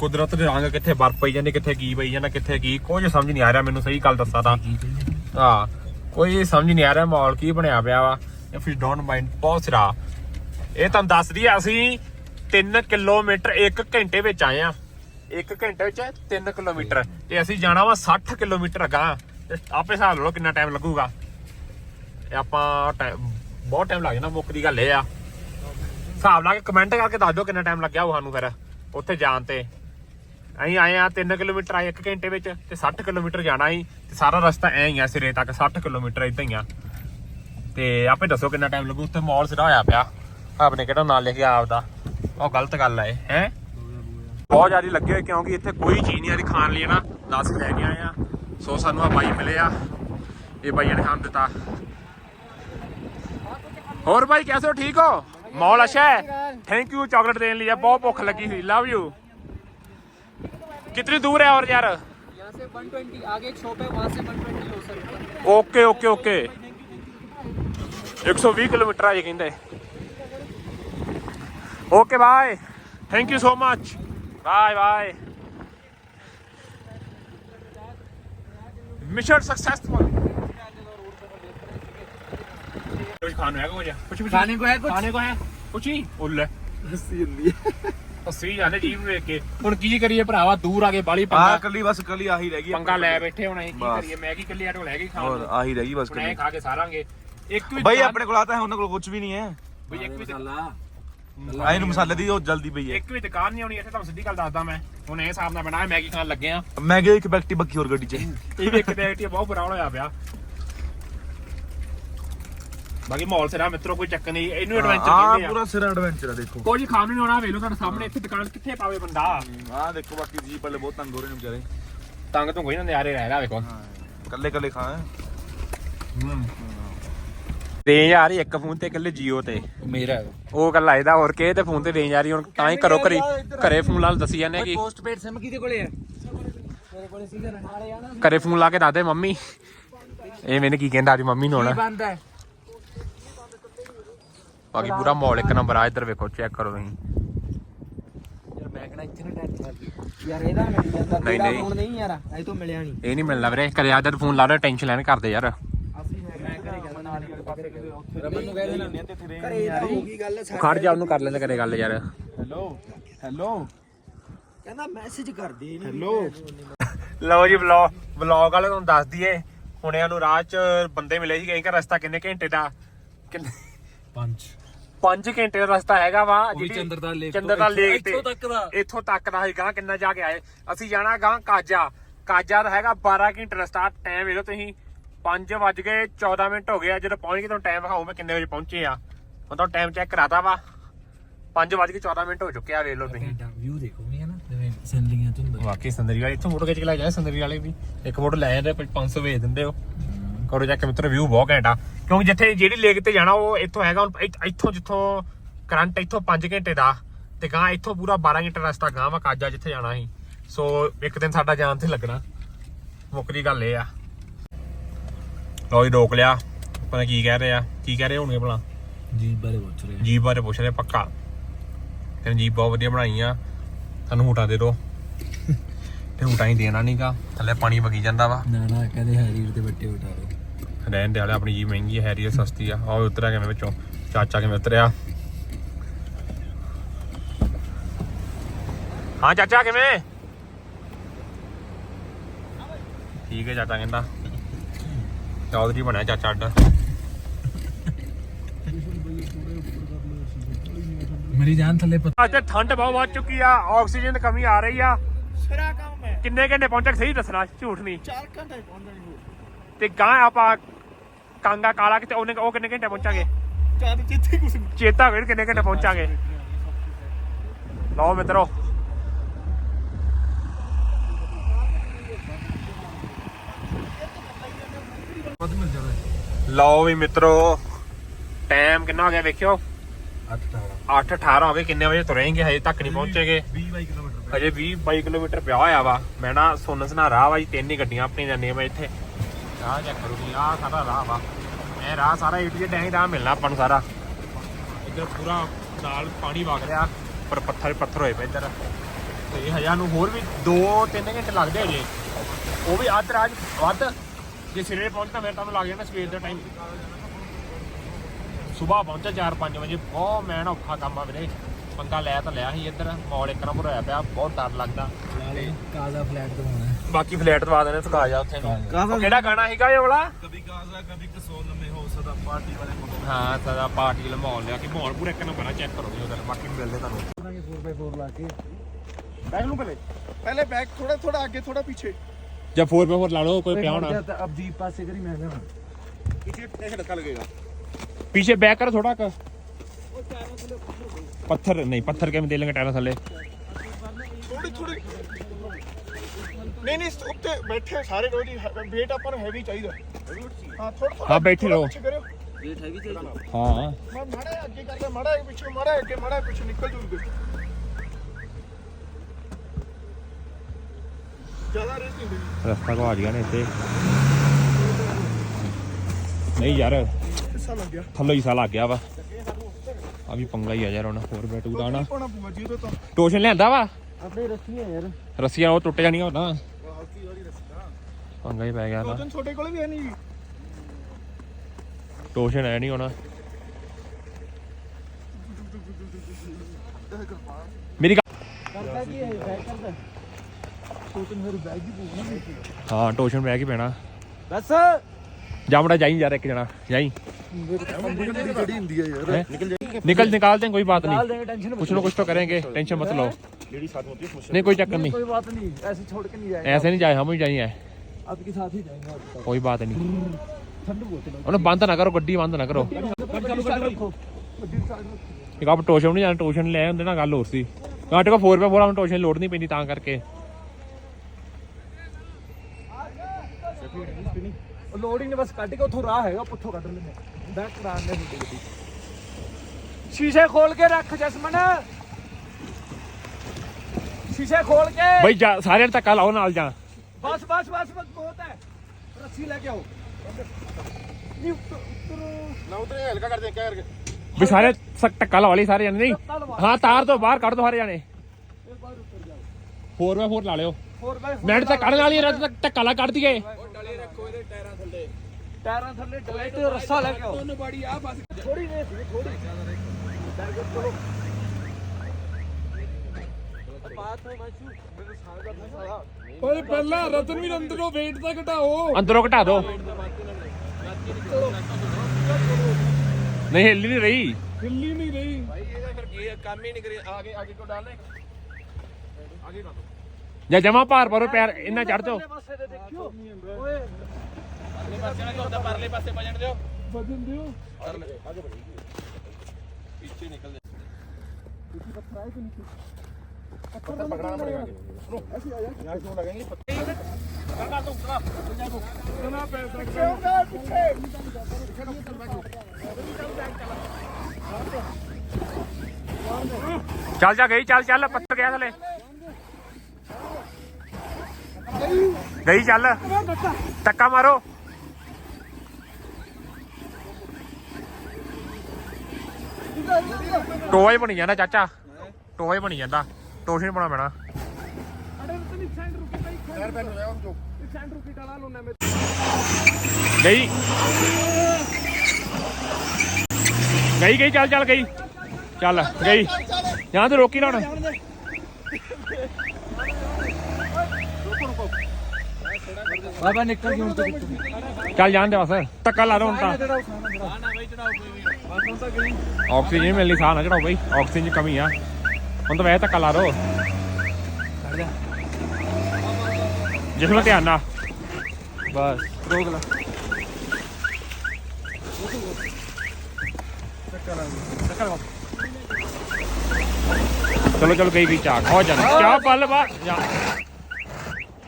S1: ਕੁਦਰਤ ਦੇ ਰੰਗ ਕਿੱਥੇ ਬਰਫ਼ ਪਈ ਜਾਂਦੀ ਕਿੱਥੇ ਕੀ ਪਈ ਜਾਂਦਾ ਕਿੱਥੇ ਕੀ ਕੁਝ ਸਮਝ ਨਹੀਂ ਆ ਰਿਹਾ ਮੈਨੂੰ ਸਹੀ ਗੱਲ ਦੱਸਾਂ ਤਾਂ। ਹਾਂ ਕੋਈ ਸਮਝ ਨਹੀਂ ਆ ਰਿਹਾ ਮਾਹੌਲ ਕੀ ਬਣਿਆ ਪਿਆ ਵਾ। ਇਫ ਯੂ ਡੋਨਟ ਮਾਈਂਡ ਬਹੁਤ ਸਿਰਾ ਇਹ ਤੁਹਾਨੂੰ ਦੱਸ ਦਈਏ ਅਸੀਂ 3 ਕਿਲੋਮੀਟਰ 1 ਘੰਟੇ ਵਿੱਚ ਆਏ ਆ 1 ਘੰਟੇ ਵਿੱਚ 3 ਕਿਲੋਮੀਟਰ। ਤੇ ਅਸੀਂ ਜਾਣਾ ਵਾ 60 ਕਿਲੋਮੀਟਰ ਅਗਾ। ਆਪੇ ਹਿਸਾਬ ਲਓ ਕਿੰਨਾ ਟਾਈਮ ਲੱਗੂਗਾ। ਇਹ ਆਪਾਂ ਬਹੁਤ ਟਾਈਮ ਲੱਗ ਜਾਣਾ ਮੁੱਕ ਦੀ ਗੱਲ ਇਹ ਆ। ਹਿਸਾਬ ਲਾ ਕੇ ਕਮੈਂਟ ਕਰਕੇ ਦੱਸ ਦਿਓ ਕਿੰਨਾ ਟਾਈਮ ਲੱਗਿਆ ਉਹ ਸਾਨੂੰ ਫਿਰ ਉੱਥੇ ਜਾਣ ਤੇ। ਅਸੀਂ ਆਏ ਆ 3 ਕਿਲੋਮੀਟਰ ਆਏ 1 ਘੰਟੇ ਵਿੱਚ ਤੇ 60 ਕਿਲੋਮੀਟਰ ਜਾਣਾ ਸੀ ਤੇ ਸਾਰਾ ਰਸਤਾ ਐ ਹੀ ਆ ਸਿਰੇ ਤੱਕ 60 ਕਿਲੋਮੀਟਰ ਇਦਾਂ ਹੀ ਆ। ਤੇ ਆਪੇ ਦੱਸੋ ਕਿੰਨਾ ਟਾਈਮ ਲੱਗੂ, ਉੱਥੇ ਮਾਲ ਸਿਰਾ ਹੋਇਆ ਪਿਆ। ਆਪਨੇ ਕਿਹੜਾ ਨਾਂ ਲਿਖਿਆ ਆਪਦਾ? ਉਹ ਗਲਤ ਗੱਲ ਆ ਹੈ? ਬਹੁਤ ਜ਼ਿਆਦਾ ਲੱਗੇ ਕਿਉਂਕਿ ਇੱਥੇ ਕੋਈ ਚੀਜ਼ ਨਹੀਂ ਆ ਜੀ ਖਾਣ ਲਈ ਨਾ 10 ਲੈ ਕੇ ਆਏ ਆ। ਸੋ ਸਾਨੂੰ ਆ ਬਾਈ ਮਿਲੇ ਆ, ਇਹ ਬਾਈਆਂ ਨੇ ਖਾਣ ਦਿੱਤਾ। ਹੋਰ ਬਾਈ ਕਿਵੇਂ ਹੋ? ਠੀਕ ਹੋ? ਮੌਲ ਅੱਛਾ ਹੈ? ਥੈਂਕ ਯੂ ਚਾਕਲੇਟ ਦੇਣ ਲਈ ਬਹੁਤ ਭੁੱਖ ਲੱਗੀ ਸੀ ਲਵ ਯੂ कितनी दूर है और यार
S5: यहाँ से 120 आगे एक शॉप है वहाँ से 120 लो sir
S1: okay okay okay 120 kilometre ਆ ਜੀ ਕਹਿੰਦੇ okay bye thank you so much bye bye mission successful ਕੁਝ ਖਾਣ ਨੂੰ ਹੈਗਾ ਕੁਝ ਕੁਝ ਵੀ
S2: खाने को है कुछ
S1: ਖਾਣੇ ਕੋ ਹੈ ਕੁਝ ਨਹੀਂ ਉੱਲੇ
S2: हंसी ਹੁੰਦੀ ਹੈ
S1: ਅਸੀਂ ਜਾਂਦੇ ਜੀਵ ਵੇਖ ਕੇ। ਹੁਣ ਕੀ ਕਰੀਏ ਭਰਾਵਾ ਦੂਰ ਆ ਕੇ ਬਾਲੀ
S6: ਆ
S1: ਪੰਗਾ
S6: ਕੱਲੀ ਬਸ ਕੱਲੀ ਆਹੀ ਰਹਿ ਗਈ
S1: ਪੰਗਾ ਲੈ ਬੈਠੇ ਹੁਣ ਅਸੀਂ ਕੀ
S6: ਬਸ।
S1: ਕਰੀਏ? ਮੈਗੀ ਕੱਲੀ ਆਟੋ ਲੈ ਕੇ ਖਾਣ
S6: ਹੋਰ
S1: ਨੂੰ
S6: ਆਹੀ ਰਹਿ ਗਈ ਬਸ
S1: ਹੁਣ
S6: ਕੱਲੀ
S1: ਖਾ ਕੇ ਸਾਰਾਂਗੇ। ਇੱਕ ਵੀ
S6: ਬਈ
S1: ਦੁਕਾਨ-
S6: ਆਪਣੇ ਕੋਲ ਆਤਾ ਹੈ ਉਹਨਾਂ ਕੋਲ ਕੁਝ ਵੀ ਨਹੀਂ ਹੈ।
S1: ਬਈ ਇੱਕ ਵੀ ਦੁ-
S2: ਮਸਾਲਾ।
S6: ਆਈ ਨੂੰ ਮਸਾਲੇ ਦੀ ਉਹ ਜਲਦੀ ਪਈ ਹੈ।
S1: ਇੱਕ ਵੀ ਦੁਕਾਨ ਨਹੀਂ ਆਉਣੀ ਇੱਥੇ ਤੁਹਾਨੂੰ ਸਿੱਧੀ ਗੱਲ ਦੱਸਦਾ ਮੈਂ। ਹੁਣ ਇਹ ਹਿਸਾਬ ਨਾਲ ਬਣਾਇਆ ਮੈਗੀ ਖਾਣ ਲੱਗੇ ਆ।
S6: ਮੈਂ ਗਿਆ ਇੱਕ ਬੈਕਟੀ ਬੱਕੀ ਹੋਰ ਗੱਡੀ 'ਚ।
S1: ਇਹ ਵੀ ਇੱਕ ਐਕਟੀ ਬਹੁਤ ਬੁਰਾ ਹਾਲ ਹੋਇਆ ਪਿਆ। ਬਾਕੀ ਮਾਹੌਲ ਸਿਰਾ ਮਿੱਤਰੋ ਕੋਈ ਚੱਕਰ ਨਹੀਂ। ਇਹਨੂੰ ਐਡਵੈਂਚਰ
S6: ਆ
S1: ਕਹਿੰਦੇ ਆ।
S6: ਪੂਰਾ ਸਿਰ ਐਡਵੈਂਚਰ ਆ ਦੇਖੋ।
S1: ਕੋਈ ਖਾਣ ਨੂੰ ਨਹੀਂ ਆਉਣਾ ਵੇਖ ਲਓ ਤੁਹਾਡੇ ਸਾਹਮਣੇ ਇੱਥੇ ਦੁਕਾਨ ਕਿੱਥੇ ਪਾਵੇ ਬੰਦਾ।
S6: ਆ ਦੇਖੋ ਬਾਕੀ ਜੀ ਪੱਲੇ ਬਹੁਤ ਤੰਗ ਹੋ ਰਹੇ ਨੇ ਵਿਚਾਰੇ।
S1: ਤੰਗ ਤੋਂ ਕੋਈ ਨਾ ਨਿਆਰੇ ਰਹਿ ਰਿਹਾ ਵੇਖੋ।
S6: ਕੱਲੇ ਕੱਲੇ ਖਾਂ
S1: ਰੇਂਜ ਆ ਰਹੀ ਇੱਕ ਫੋਨ ਤੇ ਇਕੱਲੇ ਜੀਓ ਤੇ।
S2: ਮੇਰਾ।
S1: ਉਹ ਗੱਲ ਆਇਦਾ ਹੋਰ ਕਿਹ ਤੇ ਫੋਨ ਤੇ ਰੇਂਜ ਆ ਰਹੀ ਹੁਣ ਤਾਂ ਹੀ ਕਰੋ ਘਰੇ ਘਰੇ ਫੋਨ ਲਾ ਦੱਸੀ ਜਾਂਦੇ ਕਿ
S2: ਪੋਸਟਪੇਡ ਸਿਮ ਕਿਹਦੇ ਕੋਲੇ ਹੈ ਮੇਰੇ ਕੋਲੇ ਸੀਗਾ ਨਾਲੇ ਆ
S1: ਘਰੇ ਫੋਨ ਲਾ ਕੇ ਦੱਸਦੇ ਮੰਮੀ। ਇਹ ਮੈਨੂੰ ਕੀ ਕਹਿੰਦਾ ਅੱਜ ਮੰਮੀ ਨੂੰ ਹੁਣ
S2: ਬੰਦ ਹੈ।
S1: ਬਾਕੀ ਪੂਰਾ ਮਾਹੌਲ ਇੱਕ ਨੰਬਰ ਆ ਇੱਧਰ ਵੇਖੋ ਚੈੱਕ ਕਰੋ ਤੁਸੀਂ।
S2: ਯਾਰ ਮੈਂ ਕਿਹੜਾ ਇੱਥੇ ਨਾ ਟੈਨਸ਼ਨ
S5: यार ਇਹਦਾ ਮਿਲ ਜਾਂਦਾ
S1: ਨਹੀਂ,
S5: ਤੇਰਾ
S1: ਨਹੀਂ।
S5: ਫੋਨ ਨਹੀਂ ਯਾਰ ਇਹ ਤੋਂ ਮਿਲਿਆ ਨਹੀਂ।
S1: ਇਹ ਨਹੀਂ ਮਿਲਣਾ ਵੀਰੇ ਘਰੇ ਆ ਜਦ ਫੋਨ ਲਾ ਰਿਹਾ ਟੈਨਸ਼ਨ ਲੈਣ ਕਰਦੇ ਯਾਰ।
S2: ਮੈਂ ਘਰੇ ਗਿਆ ਨਾਲ ਰਮਨ ਨੂੰ ਕਹਿ ਦੇਣਾ
S5: ਘਰੇ ਤਾਂ ਹੋ ਗਈ ਗੱਲ
S1: ਖੜ ਜਾ ਉਹਨੂੰ ਕਰ ਲੈਂਦੇ ਘਰੇ ਗੱਲ ਯਾਰ।
S6: Hello hello.
S5: ਕਹਿੰਦਾ ਮੈਸੇਜ ਕਰ ਦੇ ਇਹਨੂੰ
S6: ਹੈਲੋ।
S1: ਲਓ ਜੀ ਵਲੌਗ ਵਲੌਗ ਵਾਲੇ ਤੁਹਾਨੂੰ ਦੱਸ ਦਈਏ ਹੁਣੇ ਨੂੰ ਰਾਹ 'ਚ ਬੰਦੇ ਮਿਲੇ ਸੀ ਕਹਿੰਦੇ ਰਸਤਾ ਕਿੰਨੇ ਘੰਟੇ ਦਾ? ਕਿੰਨੇ
S2: ਪੰਜ।
S1: 5 ਘੰਟੇ ਦਾ ਰਸਤਾ ਹੈਗਾ ਵਾ
S2: ਉਹ ਵੀ ਲੇਕ ਤੋਂ
S1: ਚੰਦਰਦਾਲ ਲੇਕ ਤੇ
S2: ਇੱਥੋਂ ਤੱਕ ਦਾ।
S1: ਇੱਥੋਂ ਤੱਕ ਦਾ ਅਸੀਂ ਗਾਂ ਕਿੰਨਾ ਜਾ ਕੇ ਆਏ। ਅਸੀਂ ਜਾਣਾ ਗਾਂ ਕਾਜਾ। ਕਾਜਾ ਦਾ ਹੈਗਾ 12 ਘੰਟੇ ਰਸਤਾ ਟਾਈਮ ਵੇਲੋ ਤੁਸੀਂ। 5 ਵੱਜ ਗਏ 14 ਮਿੰਟ ਹੋ ਗਏ ਆ। ਜਦੋਂ ਪਹੁੰਚ ਗਏ ਤੁਹਾਨੂੰ ਟਾਈਮ ਵਿਖਾਉ ਮੈਂ ਕਿੰਨੇ ਵਜੇ ਪਹੁੰਚੇ ਆ। ਹੁਣ ਤੁਹਾਨੂੰ ਟਾਈਮ ਚੈੱਕ ਕਰਾਤਾ ਵਾ। 5 ਵੱਜ ਕੇ 14 ਮਿੰਟ ਹੋ ਚੁੱਕੇ ਆ ਵੇਖ ਲਓ ਤੁਸੀਂ।
S2: ਵਿਊ ਦੇਖੋ ਵੀ ਹੈ ਨਾ ਜਿਵੇਂ ਸੈਂਡਲੀਆਂ ਤੋਂ
S1: ਵਾਕਈ ਸੰਦਰੀ ਵਾਲੇ ਇੱਥੋਂ ਫੋਟੋ ਖਿੱਚ ਕੇ ਲੈ ਜਾਏ ਸੰਦਰੀ ਵਾਲੇ ਵੀ। ਇੱਕ ਫੋਟੋ ਲੈ ਜਾਂਦੇ 500 ਵੇਚ ਦਿੰਦੇ ਹੋ ਕਰੋ ਜਾ ਕੇ ਮਿੱਤਰ ਵਿਊ ਬਹੁਤ ਘੈਂਟ ਆ। ਕਿਉਂਕਿ ਜਿੱਥੇ ਜਿਹੜੀ ਲੇਕ ਤੇ ਜਾਣਾ ਉਹ ਇੱਥੋਂ ਹੈਗਾ ਇੱਥ- ਜਿੱਥੋਂ ਕਰੰਟ ਇੱਥੋਂ 5 ਘੰਟੇ ਦਾ ਤੇ ਗਾਂ ਇੱਥੋਂ ਪੂਰਾ 12 ਘੰਟੇ ਰਸਤਾ ਗਾਂ ਵਾ ਕਾਜਾ ਜਿੱਥੇ ਜਾਣਾ ਸੀ। ਸੋ ਇੱਕ ਦਿਨ ਸਾਡਾ ਜਾਣ ਤੇ ਲੱਗਣਾ। ਮੁੱਕਦੀ ਗੱਲ ਇਹ ਆ। ਲੋ ਜੀ ਰੋਕ ਲਿਆ। ਪਤਾ ਕੀ ਕਹਿ ਰਹੇ ਆ। ਕੀ ਕਹਿ ਰਹੇ ਹੋਣਗੇ ਭਲਾ?
S2: ਜੀ ਬਾਰੇ ਪੁੱਛ ਰਹੇ
S1: ਜੀਪ ਬਾਰੇ ਪੁੱਛ ਰਹੇ ਪੱਕਾ। ਕਹਿੰਦੇ ਜੀਪ ਬਹੁਤ ਵਧੀਆ ਬਣਾਈ ਆ। ਸਾਨੂੰ ਹੂਟਾਂ ਦੇ ਦਿਓ <laughs> ਤੇ ਹੂਟਾਂ ਹੀ ਦੇਣਾ ਨਹੀਂਗਾ ਥੱਲੇ ਪਾਣੀ ਵਗੀ ਜਾਂਦਾ ਵਾ।
S2: ਨਾ ਨਾ ਕਹਿੰਦੇ ਹੈਰੀਰ ਦੇ ਬੱਟੇ ਉਠਾ ਲਓ
S1: ਰਹਿਣ ਦੇ ਵਾਲੇ ਆਪਣੀ ਜੀ ਮਹਿੰਗੀ ਹੈ ਹੈਰੀਅਰ ਸਸਤੀ ਆ। ਆਹ ਉਤਰਿਆ ਕਿਵੇਂ ਵਿੱਚੋਂ? ਚਾਚਾ ਕਿਵੇਂ ਉਤਰਿਆ? ਹਾਂ ਚਾਚਾ ਕਿਵੇਂ? ਠੀਕ ਹੈ ਚਾਚਾ ਕਹਿੰਦਾ। ਚੌਧਰੀ ਬਣਿਆ ਚਾਚਾ ਅੱਡ।
S2: ਮੇਰੀ ਜਾਨ ਥੱਲੇ ਪੱਤ
S1: ਅੱਜ ਠੰਡ ਬਹੁਤ ਵੱਧ ਚੁੱਕੀ ਆ ਆਕਸੀਜਨ ਦੀ ਕਮੀ ਆ ਰਹੀ ਆ।
S3: ਸਿਰਾ ਕੰਮ ਹੈ।
S1: ਕਿੰਨੇ ਘੰਟੇ ਪਹੁੰਚਕ ਸਹੀ ਦੱਸਣਾ ਝੂਠ ਨਹੀਂ।
S3: 4 ਘੰਟੇ ਪਹੁੰਚਣੀ ਹੋ
S1: ਤੇ ਗਾਂ ਆਪਾਂ ਕਾਂਗਾ ਕਾਲਾ ਕਿਤੇ ਉਹਨੇ ਉਹ ਕਿੰਨੇ ਘੰਟੇ ਪਹੁੰਚਾਂਗੇ?
S3: ਕੁਝ
S1: ਚੇਤਾ ਹੋਵੇ ਕਿੰਨੇ ਘੰਟੇ ਪਹੁੰਚਾਂਗੇ? ਲਓ ਮਿੱਤਰੋ। ਲਓ ਵੀ ਮਿੱਤਰੋ ਟਾਈਮ ਕਿੰਨਾ ਹੋ ਗਿਆ ਵੇਖਿਓ?
S2: 8
S1: 8 18 ਹੋ ਗਏ ਕਿੰਨੇ ਵਜੇ ਤੁਰੇਂਗੇ ਹਜੇ ਤੱਕ ਨਹੀਂ ਪਹੁੰਚੇਗੇ।
S2: 20 22 ਕਿਲੋਮੀਟਰ
S1: ਹਜੇ 20 22 ਕਿਲੋਮੀਟਰ ਪਿਆ ਹੋਇਆ ਵਾ। ਮੈਂ ਨਾ ਸੋਨ ਸਨਾ ਰਾਹ ਵਾ ਜੀ ਤਿੰਨ ਹੀ ਗੱਡੀਆਂ ਆਪਣੀ ਜਾਂਦੀਆਂ ਮੈਂ ਇੱਥੇ। ਰਾਹ ਚੈੱਕ ਕਰੋ ਜੀ ਆਹ ਸਾਰਾ ਰਾਹ ਵਾ। ਇਹ ਰਾਹ ਸਾਰਾ ਏਟੀਏ ਡੈਂ ਰਾਹ ਮਿਲਣਾ ਆਪਾਂ ਨੂੰ ਸਾਰਾ। ਇੱਧਰ ਪੂਰਾ ਨਾਲ ਪਾਣੀ ਵਗ ਰਿਹਾ, ਪਰ ਪੱਥਰ ਪੱਥਰ ਹੋਏ ਪਏ ਇੱਧਰ। ਤੇ ਹਜੇ ਨੂੰ ਹੋਰ ਵੀ 2-3 ਘੰਟੇ ਲੱਗਦੇ ਹਜੇ। ਉਹ ਵੀ ਅੱਧ ਰਾਜ ਵੱਧ ਜੇ ਸਿਰੇ ਪਹੁੰਚਣਾ ਫਿਰ ਤੁਹਾਨੂੰ ਲੱਗ ਜਾਣਾ ਸਵੇਰ ਦਾ ਟਾਈਮ ਸਵੇਰ ਪਹੁੰਚਾ 4-5 ਵਜੇ, ਬਹੁਤ ਮੈਨ ਔਖਾ ਕੰਮ ਆ ਵੀਰੇ। ਪੰਗਾ ਲੈ ਤਾਂ ਲਿਆ ਸੀ ਇੱਧਰ ਮੌਲ ਇੱਕ ਨੰਬਰ ਹੋਇਆ ਪਿਆ, ਬਹੁਤ ਡਰ ਲੱਗਦਾ।
S2: ਨਾਲੇ ਕਾਜ਼ਾ ਫਲੈਟ ਦਵਾਉਣਾ
S1: ਬਾਕੀ ਫਲੈਟ ਦਵਾ ਦੇਣੇ ਸੁਕਾ ਜਾ ਉੱਥੇ ਉਹ ਕਿਹੜਾ ਗਾਣਾ ਸੀਗਾ ਇਹ ਵਾਲਾ?
S6: ਕਦੀ ਕਾਜ਼ਾ ਕਦੀ ਕਸੋਲ ਲੰਮੇ ਹੋ ਸਦਾ ਪਾਰਟੀ ਵਾਲੇ ਮਾਹੌਲ
S1: ਹਾਂ ਸਦਾ ਪਾਰਟੀ ਵਾਲਾ ਮਾਹੌਲ ਲਿਆ ਕਿ ਮਾਹੌਲ ਪੂਰਾ ਇੱਕ ਨੰਬਰ ਚੈੱਕ ਕਰੋ ਜੀ ਉਹਦਾ ਬਾਕੀ ਮਿਲਦੇ ਤੁਹਾਨੂੰ।
S2: 4x4 ਲਾ ਕੇ
S3: ਬੈਗ ਨੂੰ ਪਹਿਲੇ। ਪਹਿਲੇ ਬੈਗ ਥੋੜਾ ਥੋੜਾ ਅੱਗੇ ਥੋੜਾ ਪਿੱਛੇ।
S1: ਜਾਂ 4x4 ਲਾ ਲਓ ਕੋਈ ਪਿਆ ਹੋਣਾ।
S2: ਅਬ ਜੀਪ ਪਾਸੇ ਕਰੀ ਮੈਂ
S3: ਜਾਣਾ। ਪਿੱਛੇ ਪਿੱਛੇ
S1: ਧੱਕਾ ਲੱਗੇਗਾ। ਪਿੱਛੇ ਬੈਕ ਕਰ ਥੋੜਾ ਕ। ਪੱਥਰ ਨਹੀਂ ਪੱਥਰ ਕਿਵੇਂ ਦੇ ਲਾਂਗੇ ਟਾਇਰਾਂ
S3: ਥੱਲੇ? ਥੋੜੀ ਥੋੜੀ ਨਹੀਂ ਨਹੀਂ ਉੱਤੇ ਬੈਠੇ ਸਾਰੇ ਰੋ ਜੀ ਵੇਟ ਆਪਾਂ ਨੂੰ ਹੈਵੀ ਚਾਹੀਦਾ। ਹਾਂ
S1: ਥੋੜਾ ਥੋੜਾ
S3: ਹਾਂ,
S1: ਬੈਠੇ
S3: ਰਹੋ। ਵੇਟ
S1: ਹੈਵੀ
S3: ਚਾਹੀਦਾ ਹਾਂ? ਮੈਂ ਮਾੜਾ ਅੱਗੇ ਕਰਦਾ ਮਾੜਾ ਜਿਹਾ ਪਿੱਛੇ ਮਾੜਾ ਅੱਗੇ ਮਾੜਾ ਜਿਹਾ ਨਿਕਲ ਜੂਗੇ। ਜ਼ਿਆਦਾ ਰੇਸ ਨਹੀਂ
S1: ਦੇਣੀ। ਰਸਤਾ ਘਵਾ ਗਿਆ ਨੇ ਇੱਥੇ। ਨਹੀਂ ਯਾਰ
S3: ਗਿਆ?
S1: ਥੱਲੇ ਹੀ ਸਾ ਲੱਗ ਗਿਆ ਵਾ। ਆ ਵੀ ਪੰਗਾ ਹੀ ਆ ਜਾ ਹੁਣ ਹੋਰ ਬੈਟੂ ਦਾ ਨਾ। ਟੋਸ਼ਨ ਲਿਆਂਦਾ ਵਾ?
S2: ਆਪਣੇ ਰੱਸੀਆਂ ਯਾਰ।
S1: ਰੱਸੀਆਂ ਉਹ ਟੁੱਟ ਜਾਣੀਆਂ ਹੋਣਾ ਪੰਗਾ ਹੀ ਪੈ ਗਿਆ ਨਾ
S3: वजन छोटे कोले भी है नहीं
S1: ਟੋਸ਼ਨ ਹੈ ਨਹੀਂ ਹੁਣ ਮੇਰੀ ਗੱਲ
S2: ਕਰਦਾ ਕੀ ਹੈ ਬੈਕ ਕਰਦਾ ਸੋਚਣ ਮੇਰੇ ਬੈਗ ਹੀ ਪੂਣਾ
S1: ਹਾਂ ਟੋਸ਼ਨ ਬਹਿ ਕੇ ਪੈਣਾ
S2: ਬਸ
S1: ਜਾਮੜਾ ਜਾਈ ਯਾਰ ਇੱਕ ਜਣਾ ਜਾਈ
S2: ਜਿਹੜੀ ਹੁੰਦੀ ਹੈ ਯਾਰ
S1: हैं? निकल निकालते हैं कोई बात
S2: डाल
S1: नहीं
S2: देंगे टेंशन
S1: कुछ ना कुछ तो करेंगे टेंशन मत लो नहीं कोई चक्कर नहीं
S2: कोई बात नहीं ऐसे छोड़ के नहीं जाएगा
S1: ऐसे नहीं जाए हम ही जाइए
S2: आपके साथ ही जाएंगे आपका
S1: कोई बात नहीं
S2: ठंड बहुत है
S1: ਉਹਨੂੰ ਬੰਦ ਨਾ ਕਰੋ ਗੱਡੀ ਬੰਦ ਨਾ ਕਰੋ
S2: रखो
S1: ਇੱਕ ਆਪ ਟੋਸ਼ਨ ਨਹੀਂ ਜਾਣਾ ਟੋਸ਼ਨ ਲੈ ਹੁੰਦੇ ਨਾ ਗੱਲ ਹੋਰ ਸੀ ਕਾਟੇ ਕੋ 4 ਰੁਪਏ ਬੋਲਾ ਹੁਣ ਟੋਸ਼ਨ ਲੋਡ ਨਹੀਂ ਪੈਂਦੀ ਤਾਂ ਕਰਕੇ
S2: ਲੋੜ ਹੀ ਨਹੀਂ ਬਸ ਕੱਢ ਕੇ ਉੱਥੋਂ ਰਾਹ ਹੈਗਾ ਪੁੱਠੋਂ ਕੱਢ ਲੈਣੇ ਬੈਕ ਕਰਾ ਲੈ ਹੁੰਦੀ ਗੱਡੀ ਸ਼ੀਸ਼ੇ ਖੋਲ ਕੇ ਰੱਖ ਜਸਮਨ ਸ਼ੀਸ਼ੇ ਖੋਲ ਕੇ
S1: ਬਈ ਜਾ- ਸਾਰਿਆਂ ਨੂੰ ਧੱਕਾ ਲਾਓ ਨਾਲ ਜਾ
S2: ਬਸ ਬਸ ਬਸ ਬਸ, ਬਹੁਤ ਹੈ। ਰੱਸੀ ਲੈ ਕੇ ਆਓ। ਨਹੀਂ ਉੱਤਰ ਉੱਤਰ।
S3: ਨਾ ਉਧਰ ਹਲਕਾ ਕਰ ਦੇ ਕਿਆ ਕਰਕੇ।
S1: ਵੀ ਸਾਰੇ ਸਕ ਟੱਕਾ ਲਾ ਲਈ ਸਾਰੇ ਜਾਣੇ ਧੱਕਾ ਨਹੀਂ ਲਵਾ। ਹਾਂ ਤਾਰ ਤੋਂ ਬਾਹਰ ਕੱਢ ਦੋ ਸਾਰੇ ਜਾਣੇ। ਇਹ ਬਾਹਰ ਉੱਤਰ ਜਾਓ। 4x4 ਲਾ ਲਿਓ।
S2: ਹੋਰ ਬਾਈ ਹੋਰ
S1: ਮਿੰਟ ਤੇ ਕੱਢਣ ਵਾਲੀ ਹੈ, ਰਸਤਾ ਟੱਕਾ ਲਾ ਕੱਢ ਦਈਏ।
S2: ਟਾਇਰਾਂ ਥੱਲੇ। ਡਲੇ ਤੇ ਰੱਸਾ ਲੈ ਕੇ ਆਓ। ਦੋਨੋਂ ਬਾੜੀ ਆ ਬਸ। ਥੋੜੀ ਰੇਸ ਵੀ ਥੋੜੀ ਡਰ ਕੇ ਚਲੋ ਬਾਤ ਹੈ ਮਾਸ਼ੂ ਮੈਨੂੰ ਸਾਲ ਦਾ ਸਾਲਾ
S3: ਓਏ ਪਹਿਲਾਂ ਰਤਨ ਵੀ ਅੰਦਰੋਂ weight ਤਾਂ ਘਟਾਓ।
S1: ਅੰਦਰੋਂ ਘਟਾ ਦਿਓ। ਨਹੀਂ ਹਿੱਲ ਨਹੀਂ ਰਹੀ।
S3: ਹਿੱਲੀ ਨਹੀਂ ਰਹੀ।
S1: ਜਾਂ ਜਮਾ ਭਾਰ ਪਰੋ ਪੈਰ ਇੰਨਾ ਚੜ ਜਾਓ।
S2: ਪਾਸੇ ਤੇ ਦੇਖਿਓ ਓਏ ਵਜਨ ਦਿਓ।
S1: ਚੱਲ ਜਾ ਗਈ, ਚੱਲ ਚੱਲ ਪੱਤਰ ਗਿਆ ਥਲੇ। ਗਈ, ਚੱਲ। ਟੱਕਾ ਮਾਰੋ। ਟੋਏ ਬਣੀ ਜਾਂਦਾ, ਚਾਚਾ। ਟੋਏ ਬਣੀ ਜਾਂਦਾ। ਟੋਸ਼ਨ ਬਣਾ ਪੈਣਾ।
S2: ਅੜੇ ਰਤਨ ਇੱਕ ਸੈਂਡ ਰੁਕੀ ਪਈ ਯਾਰ ਬੈਨ ਹੋ ਜੋ ਇੱਕ ਸੈਂਡ ਰੁਕੀ ਟਾਲਾ ਲੋਨੇ ਮੇ।
S1: ਗਈ। ਗਈ ਗਈ ਚੱਲ ਚੱਲ ਗਈ। ਚੱਲ ਗਈ। ਜਾਂ ਤੇ ਰੋਕੀ ਨਾ ਹੁਣ।
S2: ਬਾਬਾ ਨਿਕਲ ਕਿਉਂ ਤੇ
S1: ਚੱਲ ਜਾਣ ਦੇ ਬਸ। ਧੱਕਾ ਲਾ ਦੋ ਹੁਣ ਤਾਂ। ਆਕਸੀਜਨ ਨਹੀਂ ਮਿਲਣੀ ਸਾਹ ਨਾ ਚੜਾਓ ਬਈ। ਆਕਸੀਜਨ ਦੀ ਕਮੀ ਆ। ਹੁਣ ਤਾਂ ਵੈਸੇ ਧੱਕਾ ਲਾ ਦੋ ਜਿਸ ਨੂੰ ਧਿਆਨ ਨਾਲ।
S2: ਬਸ ਰੋਕ ਲਾ।
S1: ਚਲੋ ਚਲੋ ਗਈ ਗਈ ਚਾਹ ਹੋ ਜਾਣਾ। ਚਾਹ ਪੱਲ ਬਾ ਜਾ।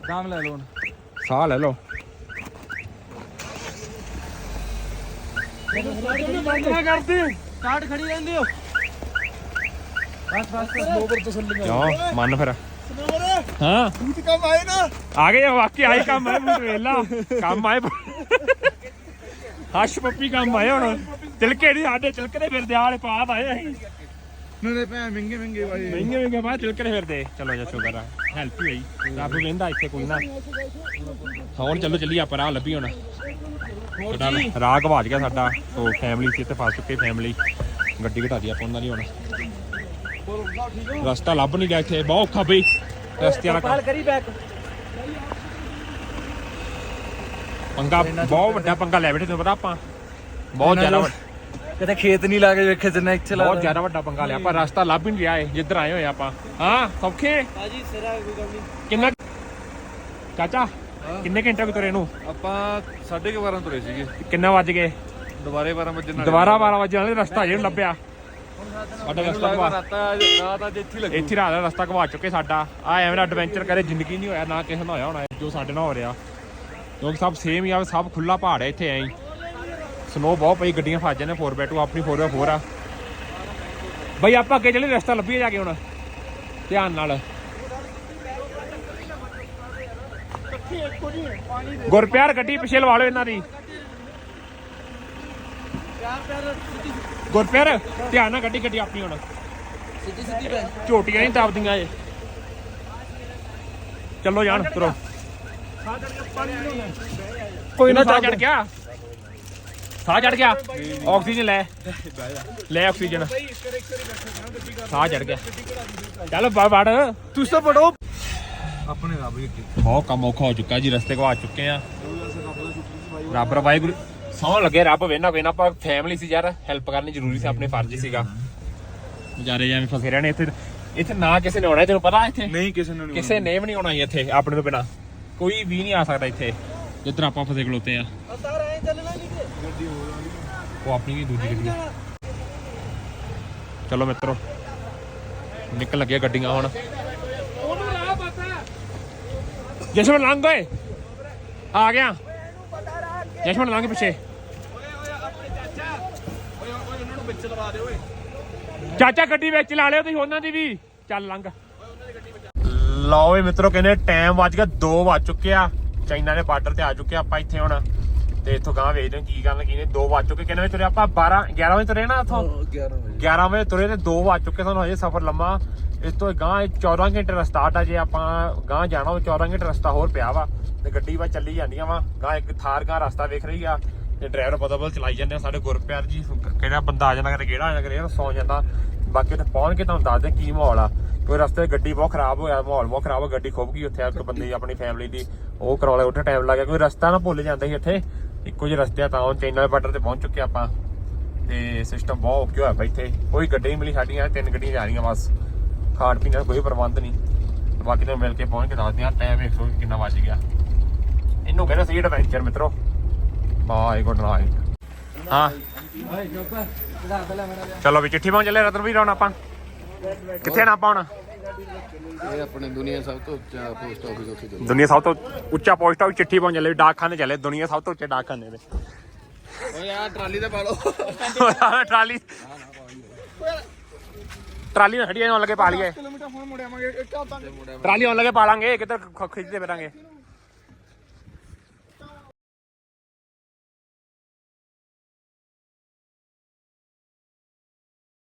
S2: ਕੰਮ ਲੈ ਹੁਣ।
S1: ਸਾਹ ਲੈ
S2: ਬੰਦ ਕਰਦੀ। ਸਟਾਰਟ ਖੜੀ ਰਹਿੰਦੀ ਹੋ। ਬਸ ਬਸ ਸਨੋਵਰ ਤੋਂ ਸੱਲੀਆਂ
S1: ਜਾ ਮੰਨ ਫਿਰ। ਹਾਂ।
S3: ਤੂੰ ਕੰਮ ਆਏ ਨਾ
S1: ਆ ਗਏ ਵਾਕਈ ਆਈ ਕੰਮ ਹੈ ਬੂਟ ਵੇਲਾ ਕੰਮ ਆਏ। ਹਸ਼ ਪੱਪੀ ਕੰਮ ਆਏ ਹੁਣ। ਤਿਲਕੇ ਨਹੀਂ ਸਾਡੇ ਤਿਲਕਦੇ ਫਿਰਦੇ ਆਲੇ ਪਾਤ ਆਏ ਅਸੀਂ।
S3: ਨਾਲੇ ਭੈਣ ਮਹਿੰਗੇ ਮਹਿੰਗੇ ਵਾਏ
S1: ਮਹਿੰਗੇ ਮਹਿੰਗੇ ਬਾਅਦ ਤਿਲਕਦੇ ਫਿਰਦੇ। ਚਲੋ ਜਾ ਸ਼ੁਕਰ ਆ। ਹੈਲਪ ਹੀ ਹੋਈ। ਰੱਬ ਵੇਂਦਾ ਇੱਥੇ ਕੋਈ ਨਾ। ਹੁਣ ਚਲੋ ਚੱਲੀ ਆਪਾਂ ਰਾਹ ਲੱਭੀ ਹੁਣ। ਰਾਹ ਗਵਾਚ ਗਿਆ ਸਾਡਾ। ਉਹ ਫੈਮਿਲੀ ਸੀ ਇੱਥੇ ਫਸ ਚੁੱਕੀ ਫੈਮਿਲੀ ਗੱਡੀ ਘਟਾ ਦੀ ਆਪਾਂ ਉਹਨਾਂ ਦੀ ਹੁਣ। ਰਸਤਾ ਲੱਭ ਨਹੀਂ ਗਿਆ ਇੱਥੇ ਬਹੁਤ ਔਖਾ ਬਈ। ਰਸਤੇ ਵਾਲਾ ਕੰਮ।
S2: ਕਰੀ ਬੈਕ
S1: ਪੰਗਾ ਬਹੁਤ ਵੱਡਾ ਪੰਗਾ ਲੈ ਬੈਠੇ ਤੁਹਾਨੂੰ ਪਤਾ ਆਪਾਂ। ਬਹੁਤ ਜ਼ਿਆਦਾ
S2: ਕਿਤੇ ਖੇਤ ਨਹੀਂ ਲਾ ਕੇ ਵੇਖੇ ਜਿੰਨਾ ਇੱਥੇ ਲੱਗਦਾ
S1: ਬਹੁਤ ਜ਼ਿਆਦਾ ਵੱਡਾ ਪੰਗਾ ਲਿਆ। ਆਪਾਂ ਰਸਤਾ ਲੱਭ ਨਹੀਂ ਰਿਹਾ ਏ ਜਿੱਧਰ ਆਏ ਹੋਏ ਆਪਾਂ। ਹਾਂ ਸੌਖੇ?
S5: ਹਾਂਜੀ ਸਿਰਾ ਕੋਈ ਗੱਲ ਨਹੀਂ।
S1: ਕਿੰਨਾ ਚਾਚਾ ਕਿੰਨੇ ਘੰਟੇ ਤੁਰੇ ਨੂੰ?
S6: ਆਪਾਂ 12:30 ਤੁਰੇ ਸੀਗੇ।
S1: ਕਿੰਨਾ ਵੱਜ ਗਏ?
S6: ਦੁਬਾਰੇ 12 ਵਜੇ ਨਾਲ
S1: ਦੁਬਾਰਾ 12 ਵਜੇ ਨਾਲ ਰਸਤਾ ਜਿਹੜਾ ਲੱਭਿਆ। ਸਾਡਾ ਰਸਤਾ ਘਵਾ
S6: ਰਾਤ ਰਾਤ ਅੱਜ ਇੱਥੇ ਲੱਗੀ
S1: ਇੱਥੇ ਰਾਤ ਦਾ ਰਸਤਾ ਘਵਾ ਚੁੱਕੇ ਸਾਡਾ। ਆ ਐਵੇਂ ਦਾ ਐਡਵੈਂਚਰ ਕਰੇ ਜ਼ਿੰਦਗੀ ਨਹੀਂ ਹੋਇਆ ਨਾ ਕਿਸੇ ਨਾਲ ਹੋਇਆ ਹੋਣਾ ਜੋ ਸਾਡੇ ਨਾਲ ਹੋ ਰਿਹਾ। ਕਿਉਂਕਿ ਸਭ ਸੇਮ ਹੀ ਆ ਸਭ ਖੁੱਲਾ ਪਹਾੜ ਹੈ ਇੱਥੇ ਐਂ। ਸਨੋ ਬਹੁਤ ਪਈ ਗੱਡੀਆਂ ਫਸ ਜਾਂਦੇ 4x2 ਆਪਣੀ 4x4 ਆ। ਬਈ ਆਪਾਂ ਅੱਗੇ ਚੱਲੇ ਰਸਤਾ ਲੱਭੀਏ ਜਾ ਕੇ ਹੁਣ। ਧਿਆਨ ਨਾਲ। ਗੁਰਪਿਆਰ ਗੱਡੀ ਪਿੱਛੇ ਲਵਾ ਲਓ ਇਹਨਾਂ ਦੀ। ਗੁਰਪਿਆਰ ਧਿਆਨ ਨਾਲ ਗੱਡੀ ਗੱਡੀ ਆਪਣੀ ਹੁਣ।
S5: ਸਿੱਧੀ ਸਿੱਧੀ ਪੈ
S1: ਝੋਟੀਆਂ ਨਹੀਂ ਤਾਪਦੀਆਂ ਇਹ। ਚੱਲੋ ਯਾਰ ਤੁਰੋ ਕੋਈ ਨਾ ਚੜ ਗਿਆ? ਸਾਹ ਚੜ ਗਿਆ? ਆਕਸੀਜਨ ਲੈ। ਲੈ ਆਕਸੀਜਨ। ਸਾਹ ਚੜ ਗਿਆ। ਚੱਲ ਵੜ।
S2: ਤੁਸੀਂ ਤਾਂ ਵੜੋ
S6: ਆਪਣੇ ਰੱਬ ਅੱਗੇ।
S1: ਬਹੁਤ ਕੰਮ ਔਖਾ ਹੋ ਚੁੱਕਾ ਜੀ ਰਸਤੇ ਕੋ ਆ ਚੁੱਕੇ ਆ। ਰੱਬ ਵਾਹਿਗੁਰੂ ਸੌਂ ਲੱਗੇ ਰੱਬ ਵੇਨਾ ਕੋਈ ਨਾ ਆਪਾਂ ਫੈਮਿਲੀ ਸੀ ਯਾਰ ਹੈਲਪ ਕਰਨੀ ਜ਼ਰੂਰੀ ਸੀ ਆਪਣੇ ਫਰਜ਼ ਸੀਗਾ। ਵਿਚਾਰੇ ਜਿਵੇਂ ਫਸੇ ਰਹਿਣੇ ਇੱਥੇ ਇੱਥੇ ਨਾ ਕਿਸੇ ਨੇ ਆਉਣਾ ਤੈਨੂੰ ਪਤਾ ਇੱਥੇ?
S6: ਨਹੀਂ ਕਿਸੇ ਨੇ
S1: ਕਿਸੇ ਨੇ ਵੀ ਨਹੀਂ ਆਉਣਾ ਇੱਥੇ ਆਪਣੇ ਤੋਂ ਬਿਨਾ। ਕੋਈ ਵੀ ਨਹੀਂ ਆ ਸਕਦਾ ਇੱਥੇ ਜਿੱਦਾਂ ਆਪਾਂ ਫਸੇ ਖਲੋਤੇ ਆ। ਉਹ ਆਪਣੀ ਵੀ ਦੂਜੀ ਗੱਡੀ ਚਲੋ ਮਿੱਤਰੋ ਨਿਕਲ ਲੱਗਿਆ ਗੱਡੀਆਂ ਹੁਣ।
S2: ਉਹਨੂੰ
S1: ਜਸ਼ਨ ਲੰਘ ਗਏ ਆ ਗਿਆ। ਜਸ਼ਨ ਲੰਘ ਪਿੱਛੇ। ਚਾਚਾ ਗੱਡੀ ਵਿੱਚ ਲਾ ਲਿਓ ਤੁਸੀਂ ਉਹਨਾਂ ਦੀ ਵੀ। ਚੱਲ ਲੰਘ। ਲਓ ਵੀ ਮਿੱਤਰੋ ਕਹਿੰਦੇ ਟਾਈਮ ਵੱਜ ਗਿਆ 2 ਵੱਜ ਚੁੱਕੇ ਆ। ਚਾਈਨਾ ਦੇ ਬਾਰਡਰ ਤੇ ਆ ਚੁੱਕੇ ਆਪਾਂ ਇੱਥੇ ਹੁਣ। ਤੇ ਇੱਥੋਂ ਗਾਂ ਵੇਚਦੇ ਹਾਂ ਕੀ ਕਰਨ ਕੀ ਨੇ 2 ਵੱਜ ਚੁੱਕੇ। ਕਿੰਨੇ ਵਜੇ ਤੁਰੇ ਆਪਾਂ? 12 11 ਵਜੇ ਤੁਰੇ ਨਾ ਇੱਥੋਂ?
S6: 11 ਵਜੇ।
S1: 11 ਵਜੇ ਤੁਰੇ ਤੇ 2 ਵੱਜ ਚੁੱਕੇ ਸਾਨੂੰ ਹਜੇ ਸਫ਼ਰ ਲੰਮਾ। ਇਸ ਤੋਂ ਗਾਂ 14 ਘੰਟੇ ਦਾ ਸਟਾਰਟ ਆ ਜੇ ਆਪਾਂ ਗਾਂ ਜਾਣਾ ਉਹ 14 ਘੰਟੇ ਰਸਤਾ ਹੋਰ ਪਿਆ ਵਾ। ਤੇ ਗੱਡੀ ਵਾ ਚੱਲੀ ਜਾਂਦੀਆਂ ਵਾ। ਗਾਂ ਇੱਕ ਥਾਰ ਗਾਂ ਰਸਤਾ ਵੇਖ ਰਹੀ ਆ। ਤੇ ਡਰਾਈਵਰ ਬਦਲ ਚਲਾਈ ਜਾਂਦੇ ਆ, ਸਾਡੇ ਗੁਰਪਿਆਰ ਜੀ ਕਿਹੜਾ ਬੰਦਾ ਆ ਜਾਂਦਾ ਕਰੇ ਕਿਹੜਾ ਆ ਜਾਂਦਾ ਕਰੇ ਸੌ ਜਾਂਦਾ, ਬਾਕੀ ਉੱਥੇ ਪਹੁੰਚ ਕੇ ਤੁਹਾਨੂੰ ਦੱਸਦੇ ਕੀ ਮਾਹੌਲ ਆ। ਕੋਈ ਰਸਤੇ ਗੱਡੀ ਬਹੁਤ ਖਰਾਬ ਹੋਇਆ, ਮਾਹੌਲ ਬਹੁਤ ਖਰਾਬ ਹੋ ਗੱਡੀ ਖੁੱਭ ਗਈ ਉੱਥੇ, ਇੱਕ ਬੰਦੇ ਦੀ ਆਪਣੀ ਫੈਮਿਲੀ ਦੀ, ਉਹ ਕਰਾਉ ਉੱਥੇ ਟਾਈਮ ਲੱਗ ਗਿਆ, ਕੋਈ ਰਸਤਾ ਨਾ ਭੁੱਲ ਜਾਂਦਾ ਸੀ ਇੱਥੇ। ਇੱਕੋ ਜਿਹੇ ਰਸਤੇ ਆ ਤਾਂ ਉਹ ਚਾਈਨਾ ਬਾਰਡਰ ਤੇ ਪਹੁੰਚ ਚੁੱਕੇ ਆਪਾਂ। ਤੇ ਸਿਸਟਮ ਬਹੁਤ ਔਖਾ ਹੋਇਆ ਪਿਆ ਇੱਥੇ। ਕੋਈ ਗੱਡੀ ਨਹੀਂ ਮਿਲੀ ਸਾਡੀਆਂ ਤਿੰਨ ਗੱਡੀਆਂ ਜਾ ਰਹੀਆਂ ਬਸ। ਖਾਣ ਪੀਣ ਦਾ ਕੋਈ ਪ੍ਰਬੰਧ ਨਹੀਂ। ਬਾਕੀ ਤੁਹਾਨੂੰ ਮਿਲ ਕੇ ਪਹੁੰਚ ਕੇ ਦੱਸਦੇ ਆ ਟਾਈਮ ਵੇਖੋ ਕਿ ਕਿੰਨਾ ਵੱਜ ਗਿਆ। ਇਹਨੂੰ ਕਹਿੰਦੇ ਸੀ ਐਡਵੈਂਚਰ ਮਿੱਤਰੋ। Bye good night. ਹਾਂ? ਚਲੋ ਵੀ ਚਿੱਠੀ ਪਾਉਣ ਚੱਲੇ ਰਤਨ ਵੀਰ ਹੁਣ ਆਪਾਂ। ਕਿੱਥੇ ਨਾ ਆਪਾਂ ਹੁਣ?
S6: ਇਹ ਆਪਣੇ ਦੁਨੀਆ ਸਭ ਤੋਂ ਉੱਚਾ ਪੋਸਟ ਆਫਿਸ ਉੱਥੇ ਚੱਲਦਾ
S1: ਦੁਨੀਆ ਸਭ ਤੋਂ ਉੱਚਾ ਪੋਸਟ ਆਫਿਸ ਚਿੱਠੀ ਪਾਉਣ ਚੱਲੇ ਵੀ ਡਾਕਖਾਨੇ ਚੱਲੇ ਦੁਨੀਆ ਸਭ ਤੋਂ ਉੱਚੇ ਡਾਕਖਾਨੇ ਦੇ।
S6: ਓਏ ਆ ਟਰਾਲੀ ਤੇ ਪਾ ਲਓ।
S1: ਟਰਾਲੀ। ਟਰਾਲੀ ਨਾਲ ਹੱਡੀਆਂ ਆਉਣ ਲੱਗੇ ਪਾ ਲਈਏ।
S3: ਕਿਲੋਮੀਟਰ ਹੁਣ ਮੁੜਿਆਵਾਂਗੇ ਇੱਕ ਤਾਂ
S1: ਟਰਾਲੀ ਆਉਣ ਲੱਗੇ ਪਾ ਲਾਂਗੇ ਕਿੱਧਰ ਖਿੱਚਦੇ ਫਿਰਾਂਗੇ।